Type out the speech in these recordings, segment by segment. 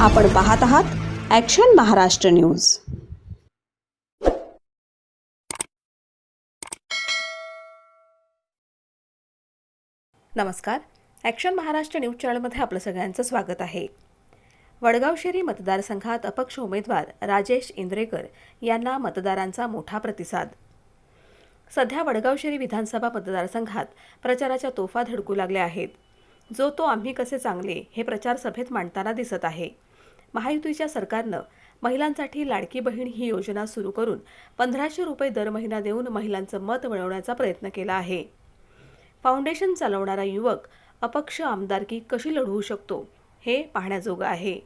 आपण पाहत आहात ॲक्शन महाराष्ट्र न्यूज नमस्कार. ॲक्शन महाराष्ट्र न्यूज चॅनलमध्ये आपलं सगळ्यांचं स्वागत आहे. वडगाव शेरी मतदारसंघात अपक्ष उमेदवार राजेश इंद्रेकर यांना मतदारांचा मोठा प्रतिसाद. सध्या वडगाव शेरी विधानसभा मतदारसंघात प्रचाराच्या तोफा धडकू लागल्या आहेत. जो तो आम्ही कसे चांगले हे प्रचार सभेत मांडताना दिसत आहे. महायुतीच्या सरकारनं महिलांसाठी लाडकी बहीण ही योजना सुरू करून पंधराशे रुपये दर महिना देऊन महिलांचं मत मिळवण्याचा प्रयत्न केला आहे. फाउंडेशन चालवणारा युवक अपक्ष आमदारकी कशी लढवू शकतो हे पाहण्याजोगं आहे.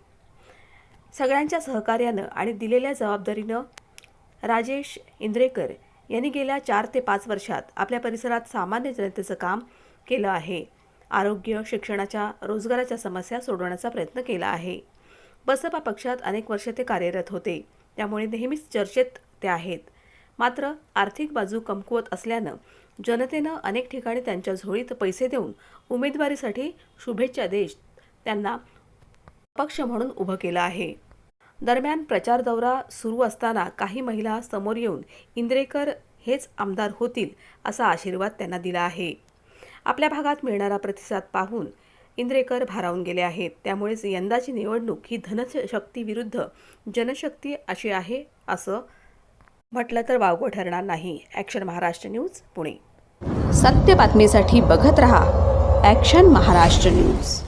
सगळ्यांच्या सहकार्यानं आणि दिलेल्या जबाबदारीनं राजेश इंद्रेकर यांनी गेल्या चार ते पाच वर्षात आपल्या परिसरात सामान्य जनतेचं काम केलं आहे. आरोग्य शिक्षणाच्या रोजगाराच्या समस्या सोडवण्याचा प्रयत्न केला आहे. बसपा पक्षात अनेक वर्षे ते कार्यरत होते. त्यामुळे नेहमीच चर्चेत ते आहेत. मात्र आर्थिक बाजू कमकुवत असल्यानं जनतेनं अनेक ठिकाणी त्यांच्या झोळीत पैसे देऊन उमेदवारीसाठी शुभेच्छा देश त्यांना पक्ष म्हणून उभं केलं आहे. दरम्यान प्रचार दौरा सुरू असताना काही महिला समोर येऊन इंद्रेकर हेच आमदार होतील असा आशीर्वाद त्यांना दिला आहे. आपल्या भागात मिळणारा प्रतिसाद पाहून इंद्रेकर भारावून गेले आहेत. त्यामुळेच यंदाची निवडणूक ही धनशक्तीविरुद्ध जनशक्ती अशी आहे असं म्हटलं तर वावगं ठरणार नाही. Action Maharashtra news Pune. सत्य बातमीसाठी बघत रहा ॲक्शन महाराष्ट्र न्यूज